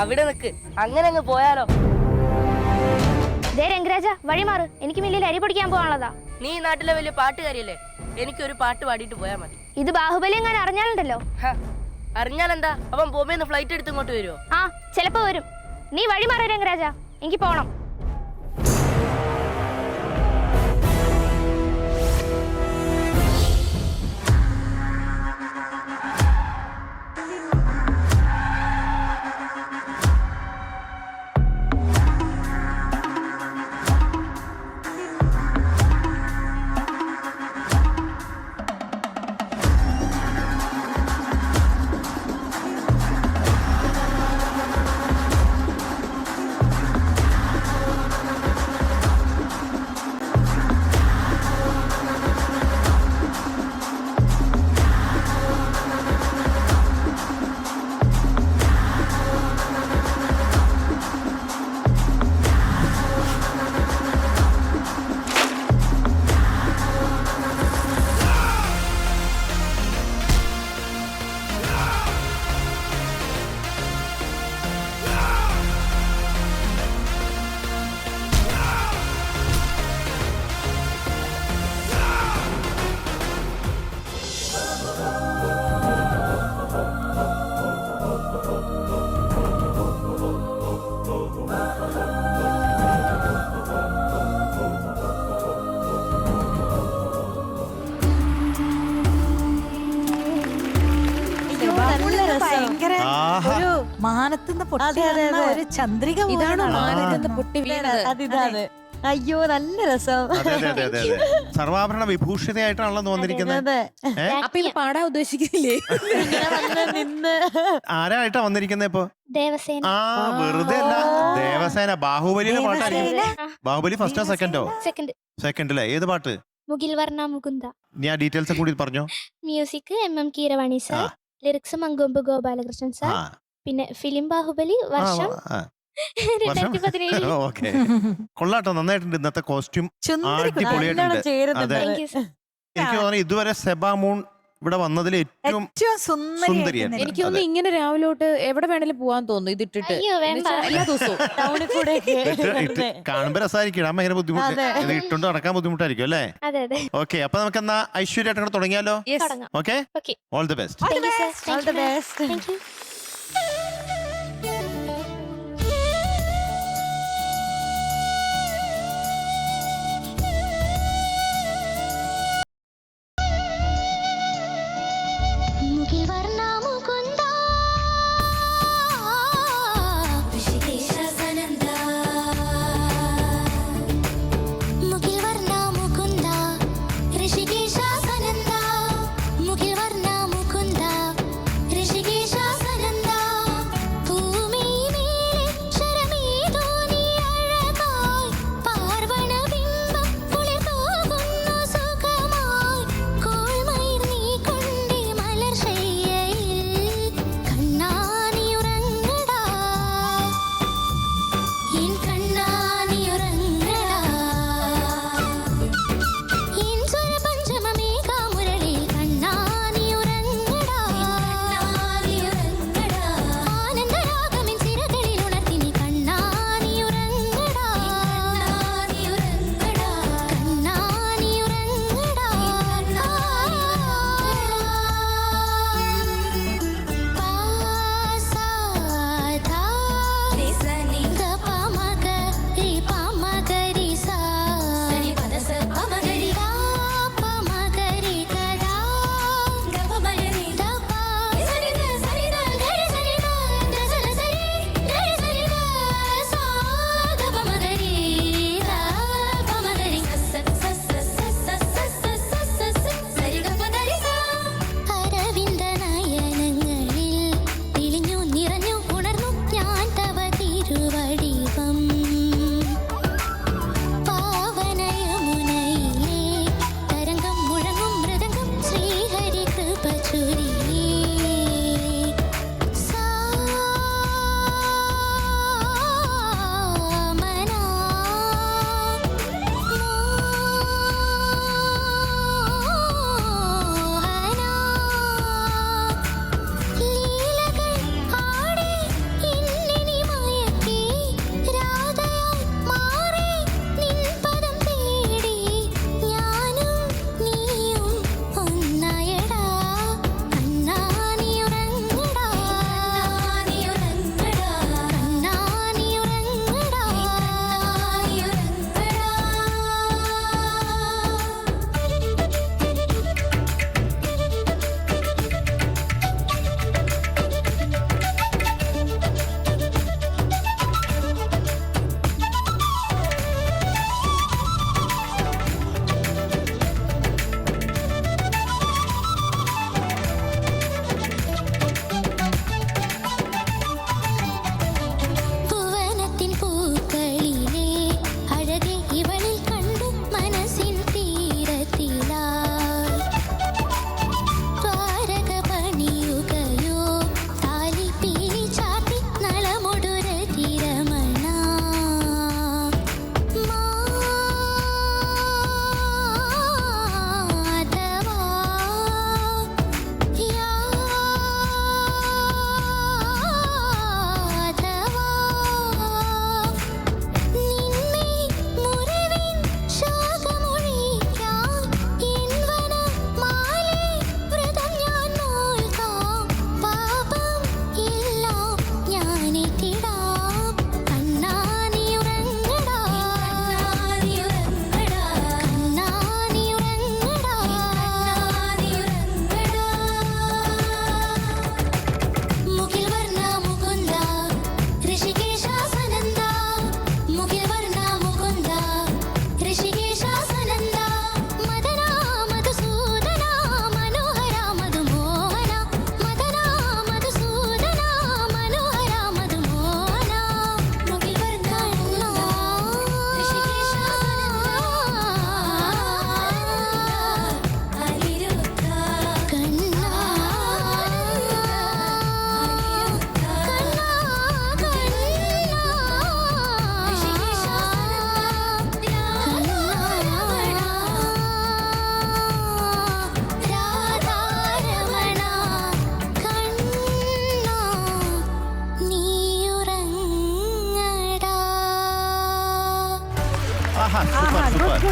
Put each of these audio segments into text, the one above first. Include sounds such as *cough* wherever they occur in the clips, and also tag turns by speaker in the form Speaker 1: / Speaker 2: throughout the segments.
Speaker 1: അവിടെ നിക്ക്. അങ്ങനെ അങ്ങ് പോയാലോ?
Speaker 2: ദേ രംഗരാജ വഴി മാറ്. എനിക്ക് മില്ലിൽ അരി പൊടിക്കാൻ പോകാനുള്ളതാ.
Speaker 1: നീ ഈ നാട്ടിലെ വലിയ പാട്ടുകാരിയല്ലേ? എനിക്കൊരു പാട്ട് പാടിയിട്ട് പോയാൽ മതി.
Speaker 2: ഇത് ബാഹുബലി ഞാൻ അറിഞ്ഞാലുണ്ടല്ലോ.
Speaker 1: അറിഞ്ഞാൽ എന്താ അവൻ ബോംബെന്ന് ഫ്ലൈറ്റ് എടുത്ത് ഇങ്ങോട്ട് വരുമോ
Speaker 2: ആ ചിലപ്പോ വരും. നീ വഴി മാറ രംഗരാജ. എനിക്ക് പോണം.
Speaker 3: ഭയങ്കര. ഒരു
Speaker 4: മാനത്തുനിന്ന് പൊട്ടി
Speaker 3: അതെ, അതെ,
Speaker 4: വന്ന
Speaker 3: അതെ.
Speaker 4: ഒരു ചന്ദ്രിക
Speaker 3: ഇതാണോ മാനത്തുനിന്ന് പൊട്ടി വീണത്?
Speaker 4: അതിതാണ് അയ്യോ നല്ല രസം.
Speaker 5: അതെ അതെ അതെ അതെ അതെ. സർവാഭരണ വിഭൂഷിതയായിട്ടാണല്ലോ തോന്നിരിക്കുന്നത്?
Speaker 3: അപ്പൊ ഇത് പാടാൻ ഉദ്ദേശിക്കുന്നില്ലേ?
Speaker 4: നിന്ന്.
Speaker 5: ആരായിട്ടാ വന്നിരിക്കുന്നത് ഇപ്പൊ?
Speaker 2: ദേവസേന.
Speaker 5: ആ വെറുതെ അല്ല. ദേവസേന. ബാഹുബലിയുടെ പാട്ടായിരിക്കും ബാഹുബലി ഫസ്റ്റോ സെക്കൻഡോ
Speaker 2: സെക്കൻഡ്
Speaker 5: സെക്കൻഡ് അല്ലേ ഏത് പാട്ട്?
Speaker 2: മുകിൽ വർണ മുകുന്ദ.
Speaker 5: ഞാൻ ഡീറ്റെയിൽസ് കൂടി പറഞ്ഞോ?
Speaker 2: Music M M Keeravani. Sir. Lyrics Mankombu Gopalakrishnan
Speaker 5: ആ.
Speaker 2: സാർ പിന്നെ ഫിലിം ബാഹുബലി വർഷം
Speaker 5: ആ,
Speaker 2: രണ്ടായിരത്തി പതിനേഴ്
Speaker 5: ആ, ഓക്കെ. കൊള്ളാട്ടോ. നന്നായിട്ടുണ്ട് ഇന്നത്തെ കോസ്റ്റ്യൂം അടിപൊളിയായിട്ടുണ്ട്.
Speaker 4: ചേരുന്നുണ്ട്
Speaker 5: എനിക്ക് തോന്നുന്നു ഇതുവരെ സെബാ മൂൺ ഇവിടെ വന്നതിൽ ഏറ്റവും
Speaker 4: ഏറ്റവും.
Speaker 3: എനിക്ക് തോന്നുന്നു ഇങ്ങനെ രാവിലെ തൊട്ട് എവിടെ വേണേലും പോവാൻ തോന്നുന്നു. ഇത് ഇട്ടിട്ട്
Speaker 2: അയ്യോ, വേണ്ട.
Speaker 3: എന്നുവെച്ചാ എല്ലാ ദിവസവും
Speaker 4: ടൗണിൽ കൂടെ
Speaker 5: ഇട്ട് ഇട്ട് കാണുമ്പോ രസമായിരിക്കും ഇടാൻ ഭയങ്കര ബുദ്ധിമുട്ട്.
Speaker 4: അതെ.
Speaker 5: ഇത് ഇട്ടുകൊണ്ട് നടക്കാൻ ബുദ്ധിമുട്ടായിരിക്കും അല്ലേ?
Speaker 2: അതെ അതെ.
Speaker 5: ഓക്കെ അപ്പൊ നമുക്ക് എന്നാ ഐശ്വര്യമായിട്ട് അങ്ങോട്ട് തുടങ്ങിയാലോ?
Speaker 3: Yes.
Speaker 2: തുടങ്ങാം.
Speaker 5: Okay?
Speaker 2: Okay
Speaker 5: all the best
Speaker 4: All the best.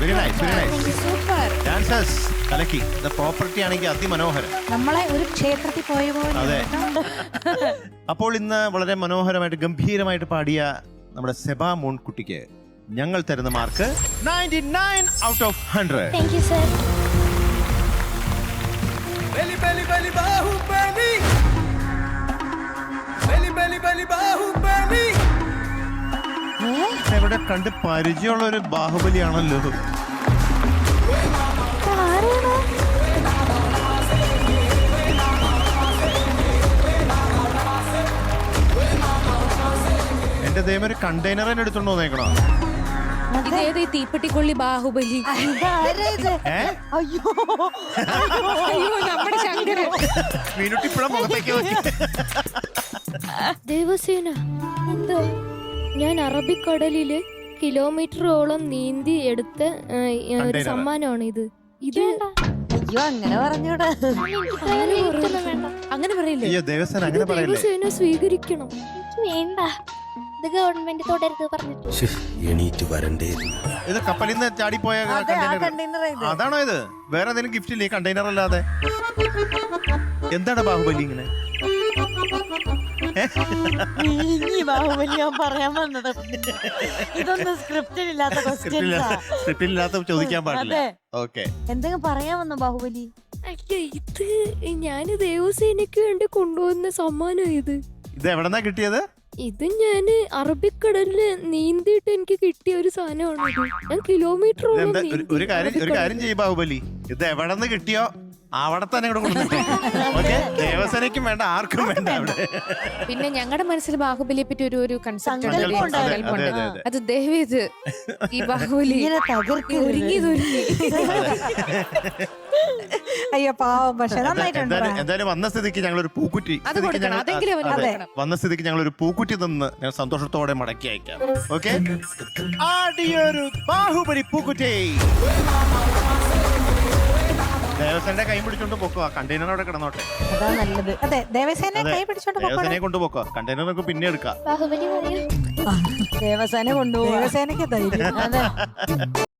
Speaker 5: Very nice very nice
Speaker 3: super.
Speaker 5: Dancers കലക്കി. ദ പ്രോപ്പർട്ടി ആണെങ്കിൽ അതിമനോഹരം.
Speaker 6: നമ്മളെ ഒരു ക്ഷേത്രത്തിൽ പോയ പോലെ
Speaker 5: അതെ. അപ്പോൾ ഇന്ന് വളരെ മനോഹരമായിട്ട് ഗംഭീരമായിട്ട് പാടിയ നമ്മുടെ സെബാ മോൺകുട്ടിക്ക് ഞങ്ങൾ തരുന്ന mark 99 out of hundred.
Speaker 7: Thank you sir
Speaker 8: ബലി ബലി ബലി ബാഹുബലി ബലി ബലി ബലി ബാഹുബലി
Speaker 5: ഇവിടെ കണ്ട് പരിചയമുള്ള ഒരു ബാഹുബലിയാണല്ലോ എന്റെ ദൈവം ഒരു കണ്ടെയ്നർ എടുത്തോണ്ട് വന്നേക്കണോ?
Speaker 3: ഇതേത് ഈ തീപ്പെട്ടിക്കൊള്ളി ബാഹുബലി.
Speaker 5: ഏ?
Speaker 6: അയ്യോ.
Speaker 3: അയ്യോ നമ്മുടെ ശങ്കരൻ.
Speaker 5: മീനുട്ടി ഇപ്പഴാ മുഖത്തേക്ക് നോക്കി.
Speaker 7: ദേവസേന. എന്താ? ഞാൻ അറബിക്കടലിൽ കിലോമീറ്ററോളം നീന്തി എടുത്ത ഒരു. സമ്മാനമാണ് ഇത്. ഇത്
Speaker 6: അയ്യോ അങ്ങനെ പറഞ്ഞൂടാ.
Speaker 3: അങ്ങനെ പറയില്ലേ?
Speaker 5: അങ്ങനെ പറയല്ലേ?
Speaker 7: സ്വീകരിക്കണം. വേണ്ട. ഇത് ഗവൺമെന്റ് തുടരുത് പറഞ്ഞിട്ട്.
Speaker 8: എണീറ്റ് വരണ്ടേ
Speaker 5: ഇത്. കപ്പലിൽ നിന്ന് ചാടിപ്പോയ അതാണോ ഇത്? വേറെ ഗിഫ്റ്റ് ഇല്ലേ കണ്ടെയ്നർ അല്ലാതെ എന്താണ് ബാഹുബലി ഇങ്ങനെ?
Speaker 6: ഇനി ബാഹുബലി ഞാൻ പറയാൻ വന്നത്. ഇതൊന്നും സ്ക്രിപ്റ്റിലില്ലാത്ത *laughs* ക്വസ്റ്റ്യൻസാ
Speaker 5: സ്ക്രിപ്റ്റില്ലാത്ത ചോദിക്കാൻ പാടില്ല.
Speaker 6: അതെ
Speaker 5: ഓക്കെ.
Speaker 6: എന്തെങ്കിലും പറയാൻ വന്ന ബാഹുബലി?
Speaker 7: അയ്യോ ഇത് ഞാൻ ദേവസേനയ്ക്ക് വേണ്ടി കൊണ്ടുവന്ന സമ്മാനം ഇത്.
Speaker 5: ഇത് എവിടെന്നാ കിട്ടിയത്?
Speaker 7: ഇത് ഞാൻ അറബിക്കടലിൽ നീന്തിയിട്ട് എനിക്ക് കിട്ടിയ ഒരു സാധനമാണ് ഇത്. ഞാൻ കിലോമീറ്റർ
Speaker 5: ഇതെന്താ? ഒരു- ഒരു കാര്യം ഒരു കാര്യം ചെയ്യ് ബാഹുബലി. ഇത് എവിടെന്ന് കിട്ടിയോ? അവിടെ തന്നെ ഇവിടെ കൊണ്ടുവന്നിട്ടേ *laughs* ഓക്കെ വേണ്ട ആർക്കും വേണ്ട അവിടെ
Speaker 3: പിന്നെ ഞങ്ങളുടെ മനസ്സിൽ ബാഹുബലിയെ പറ്റി ഒരു ഒരു കൺസെപ്റ്റ്
Speaker 6: സങ്കല്പം
Speaker 3: ഉണ്ട്.
Speaker 5: അതെ, അതെ, അതെ.
Speaker 3: അത് ദയവേത് ഈ ബാഹുബലി
Speaker 6: ഇങ്ങനെ തകർക്കരുത്.
Speaker 3: ഒരുങ്ങി
Speaker 6: അയ്യോ പാവം പക്ഷെ നന്നായിട്ടുണ്ട്
Speaker 5: എന്തായാലും എന്തായാലും വന്ന സ്ഥിതിക്ക് ഞങ്ങൾ ഒരു പൂക്കുറ്റി
Speaker 3: അത്
Speaker 5: സ്ഥിതിക്ക്
Speaker 3: കൊടുക്കണം.
Speaker 5: ഞങ്ങൾ-
Speaker 3: അതെങ്കിലും അവന്
Speaker 5: അതെ.
Speaker 3: കൊടുക്കണം.
Speaker 5: വന്ന സ്ഥിതിക്ക് ഞങ്ങൾ ഒരു പൂക്കുറ്റി തന്ന് ഞങ്ങൾ സന്തോഷത്തോടെ മടക്കി അയക്കാം ഓക്കെ ആടിയൊരു ബാഹുബലി പൂക്കുറ്റി ദേവസേനയുടെ കൈ പിടിച്ചോണ്ട് പൊക്കോ കണ്ടെയ്നർ അവിടെ കിടന്നോട്ടെ.
Speaker 6: അതാ നല്ലത്. അതെ ദേവസേന കൈ പിടിച്ചോണ്ട്
Speaker 5: ദേവസേനയെ കൊണ്ട് പൊക്കോ കണ്ടെയ്നർ നമുക്ക് പിന്നെ എടുക്കാം.
Speaker 7: ബാഹുബലി
Speaker 6: ദേവസേന കൊണ്ടുപോകും ദേവസേനക്ക് ധൈര്യം. അതെ.